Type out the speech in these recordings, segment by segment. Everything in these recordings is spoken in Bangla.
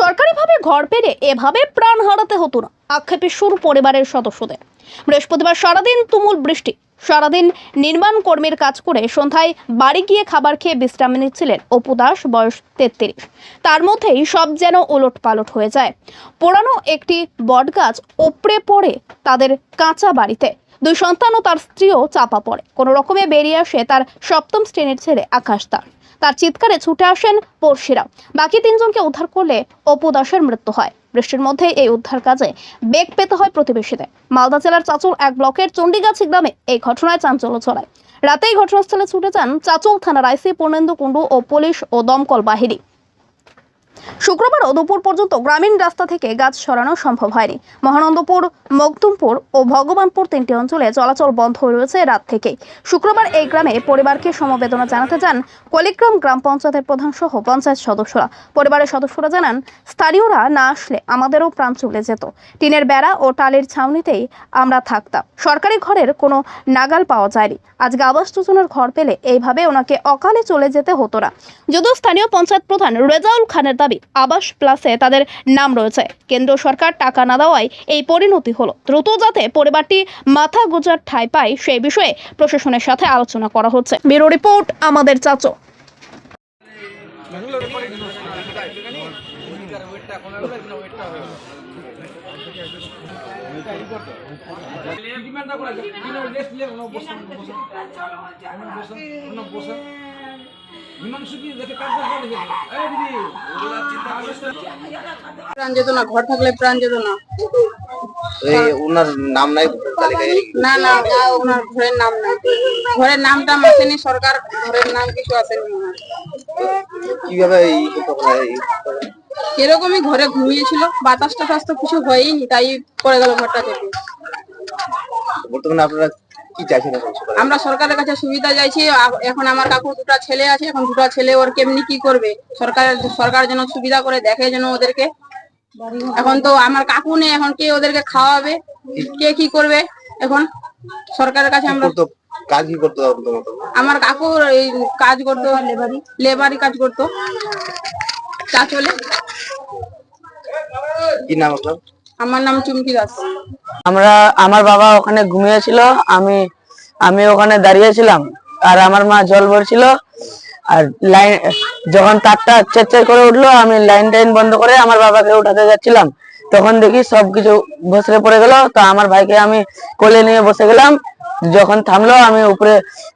সরকারিভাবে ঘর পেরে এভাবে প্রাণ হারাতে হতো না, আক্ষেপে সুর পরিবারের সদস্যদের। বৃহস্পতিবার সারাদিন তুমুল বৃষ্টি, সারাদিন নির্মাণ কর্মীর কাজ করে সন্ধ্যায় বাড়ি গিয়ে খাবার খেয়ে বিশ্রাম নিচ্ছিলেন অপু দাস, বয়স তেত্রিশ। তার মধ্যেই সব যেন ওলট পালট হয়ে যায়। পোড়ানো একটি বটগাছ ওপড়ে পড়ে তাদের কাঁচা বাড়িতে। দুই সন্তান ও তার স্ত্রীও চাপা পড়ে। কোনো রকমে বেরিয়ে আসে তার সপ্তম শ্রেণির ছেলে আকাশ দাস তার চিৎকারে ছুটে আসেন পড়শিরা বাকি তিনজনকে উদ্ধার করলে অপু দাসের মৃত্যু হয়। বৃষ্টির মধ্যে এই উদ্ধার কাজে বেগ পেতে হয় প্রতিবেশীদের। মালদা জেলার চাচল এক ব্লকের চণ্ডীগাছি গ্রামে এই ঘটনায় চাঞ্চল্য ছড়ায়। রাতেই ঘটনাস্থলে ছুটে যান চাচল থানার আইসি পূর্ণেন্দু কুণ্ডু ও পুলিশ ও দমকল বাহিনী। শুক্রবার ও দুপুর পর্যন্ত গ্রামীণ রাস্তা থেকে গাছ সরানো সম্ভব হয়নি। মহানন্দপুর, মকদুমপুর ও ভগবানপুর তিনটি অঞ্চলে চলাচল বন্ধ রয়েছে রাত থেকেই। শুক্রবার এই গ্রামে পরিবারকে সমবেদনা জানাতে যান কলিগ্রাম গ্রাম পঞ্চায়েতের প্রধান সহ পঞ্চায়েত সদস্যরা। পরিবারের সদস্যরা জানান, স্থানীয়রা না আসলে আমাদেরও প্রাণ চলে যেত। টিনের বেড়া ও টালির ছাউনিতেই আমরা থাকতাম। সরকারি ঘরের কোনো নাগাল পাওয়া যায়নি। আজকে আবাস যোজনার ঘর পেলে এইভাবে ওনাকে অকালে চলে যেতে হতো না। যদিও স্থানীয় পঞ্চায়েত প্রধান রেজাউল খানের দাবি আবাস প্লাসে তাদের নাম রয়েছে। কেন্দ্র সরকার টাকা না দেওয়ায় এই পরিণতি হলো। দ্রুত যাতে পরিবারটি মাথা গোজার ঠাঁই পায় সেই বিষয়ে প্রশাসনের সাথে আলোচনা করা হচ্ছে। ব্যুরো রিপোর্ট আমাদের চাচো। করা যায় বসে বসে বসে প্রাণ যেত না ঘর থাকলে প্রাণ যেত না এই ওনার নাম নাই তালিকায়? না না ওনার ঘরের নাম নাই। ঘরের নামটা আসেনি সরকার ঘরের নাম কিছু আসেনি ওনার। কীভাবে এই পারে এরকমই ঘরে ঘুমিয়েছিল বাতাস টাতাস তো কিছু হয়নি তাই পড়ে গেল ঘরটা থেকে। বর্তমানে আপনারা কি চাইছেন আমরা সরকারের কাছে সুবিধা চাইছি এখন আমার কাকু দুটা ছেলে আছে এখন দুটা ছেলে ওর কেমনি কি করবে? সরকার সরকার যেন সুবিধা করে দেখে যেন ওদেরকে। এখন তো আমার কাকু নেই এখন কে ওদেরকে খাওয়াবে? কে কি করবে? এখন সরকারের কাছে আমরা কাজ কি করতে আমার কাকু এই কাজ করতো লেবারি লেবারি কাজ করতো। চা চলে। কি নাম আপনার? আমার নাম চুমকি দাস। আমরা, আমার বাবা ওখানে ঘুমিয়েছিল, আমি আমি ওখানে দাঁড়িয়েছিলাম, আর আমার মা জল ভরছিল, আর লাইন, যখন তারটা চেচ্চার করে উঠল, আমি লাইন টাইন বন্ধ করে আমার বাবাকে উঠাতে যাচ্ছিলাম। তখন দেখি সবকিছু ভসরে পড়ে গেল, তো আমার ভাইকে আমি কোলে নিয়ে বসে গেলাম। যখন থামলো, আমি উপরে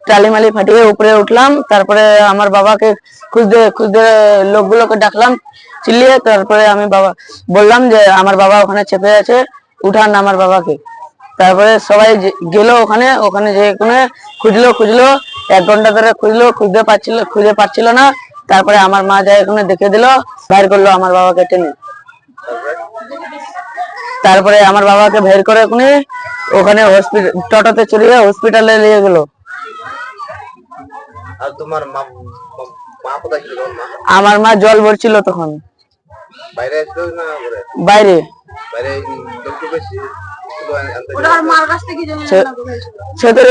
টালি মালি ফাটিয়ে উপরে উঠলাম, তারপরে আমার বাবাকে খুঁজতে খুঁজতে লোকগুলোকে ডাকলাম, চিল্লিয়ে তারপরে আমি বাবা, বললাম যে, আমার বাবা ওখানে চেপে আছে উঠান আমার বাবাকে। তারপরে সবাই গেল ওখানে ওখানে যে খুঁজলো খুঁজলো এক ঘণ্টা ধরে খুঁজলো খুঁজতে পারছিল খুঁজে পাচ্ছিল না। তারপরে আমার মা যায় ওখানে দেখে দিল বাইর করল আমার বাবাকে টেনে। তারপরে আমার বাবাকে বের করে ওখানে ওখানে হসপিটাল টোটোতে চড়িয়ে হসপিটালে নিয়ে গেল। আর তোমার মা মা- কোথায় ছিল? আমার মা জল ভরছিল তখন। বাইরে না বাইরে?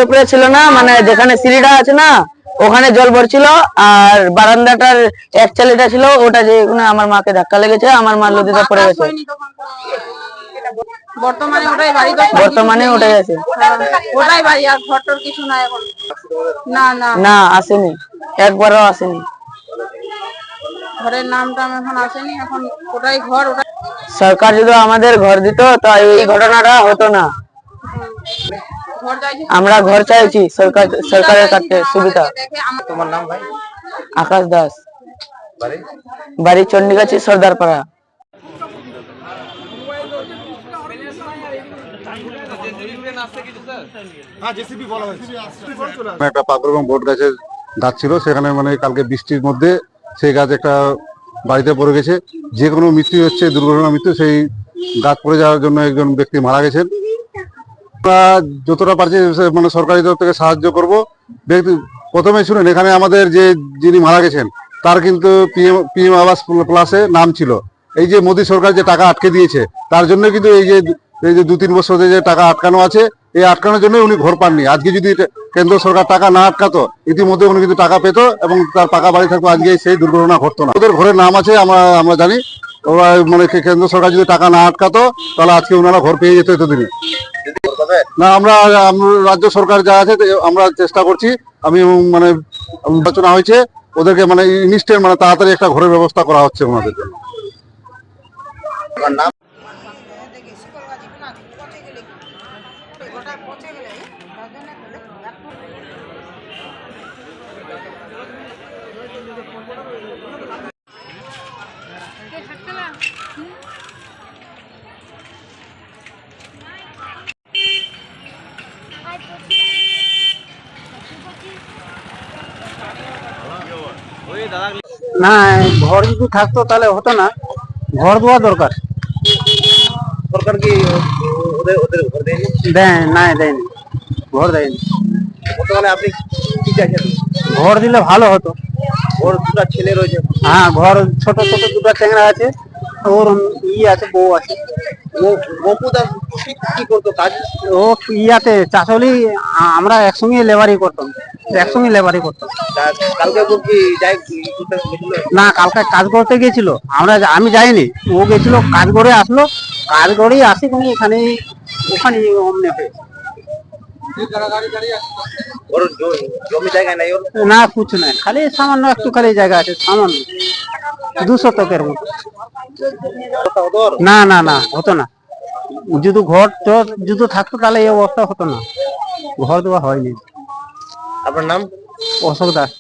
উপরে ছিল মানে যেখানে সিঁড়িটা আছে না ওখানে জল ভরছিল আর বারান্দাটার এক চালিটা ছিল ওটা যে আমার মাকে ধাক্কা লেগেছে আমার মা নদীতে পড়ে গেছে। বর্তমানে ওটাই বাড়ি বর্তমানে ওটাই আছে। হ্যাঁ, ওটাই বাড়ি আর ঘরটর কিছু নাই এখন। না না। না আসেনি। একবারও আসেনি। ঘরের নাম টাম এখন আসেনি এখন ওটাই ঘর সরকার যদি আমাদের ঘর দিত তো এই ঘটনাটা হতো না। আমরা ঘর চাইছি সরকার সরকারের কাছে সুবিধা। তোমার নাম ভাই? আকাশ দাস। বাড়ি? বাড়ি চণ্ডীগাছি সর্দারপাড়া। একটা পাথর এবং বট গাছের গাছ ছিল সেখানে মানে কালকে বৃষ্টির মধ্যে সেই গাছ একটা বাড়িতে পড়ে গেছে। যে কোনো মৃত্যু হচ্ছে দুর্ঘটনা মৃত্যু, সেই গাছ পড়ে যাওয়ার জন্য একজন ব্যক্তি মারা গেছেন। আমরা যতটা পারছি মানে সরকারি তরফ থেকে সাহায্য করব। ব্যক্তি, প্রথমে শুনেন, এখানে আমাদের যে যিনি মারা গেছেন, তার কিন্তু পিএম পিএম আবাস প্লাসে নাম ছিল। এই যে মোদী সরকার যে টাকা আটকে দিয়েছে, তার জন্য কিন্তু এই যে এই যে দু তিন বছর যে টাকা আটকানো আছে, এই আটকানোর জন্য উনি ঘর পাননি। আজকে যদি কেন্দ্র সরকার টাকা না আটকাতো, ইতিমধ্যে উনি কিন্তু টাকা পেতো এবং তার পাকা বাড়ি থাকতো আজকে সেই দুর্ঘটনা ঘটতো না। ওদের ঘরের নাম আছে, আমরা আমরা জানি। ওরা মানে কেন্দ্র সরকার যদি টাকা না আটকাতো, তাহলে আজকে ওনারা ঘর পেয়ে যেত এতদিনে। না, আমরা রাজ্য সরকার যা আছে আমরা চেষ্টা করছি। আমি মানে আলোচনা হয়েছে, ওদেরকে মানে ইনস্ট্যান্ট মানে তাড়াতাড়ি একটা ঘরের ব্যবস্থা করা হচ্ছে ওনাদের জন্য। না ঘর যদি থাকতো তাহলে হতো না। ঘর দেওয়া দরকার। সরকার কি? ওদের ওদের ঘর দেয়নি? দেয় না দেয়নি। ঘর দেয়নি। বর্তমানে আপনি কি চাইছেন? ঘর দিলে ভালো হতো। ওর দুটা ছেলে রয়েছে। হ্যাঁ ঘর ছোট ছোট দুটো আছে ওর ই আছে বউ আছে। ও গপু দাস কি- কি করতো কাজ? ও ইয়াতে চাষলি আমরা একসঙ্গে লেবারি করতাম একসঙ্গে লেবারি করতাম। কালকে কি যাই করতে না কালকে কাজ করতে গেছিল আমরা আমি যাইনি ও গেছিল কাজ করে আসলো কাজ করেই আসি তুমি এখানে ওখানে অমনে হয়ে ওর জমি জায়গা নাই ওর? না কিছু নাই। খালি সামান্য একটু খালি জায়গা আছে সামান্য। দুশো তকের মতো? না না না হতো না। যদি ঘর যদি থাকতো তাহলে এই অবস্থা হতো না। ঘর দেওয়া হয়নি। আপনার নাম? অশোক দাস।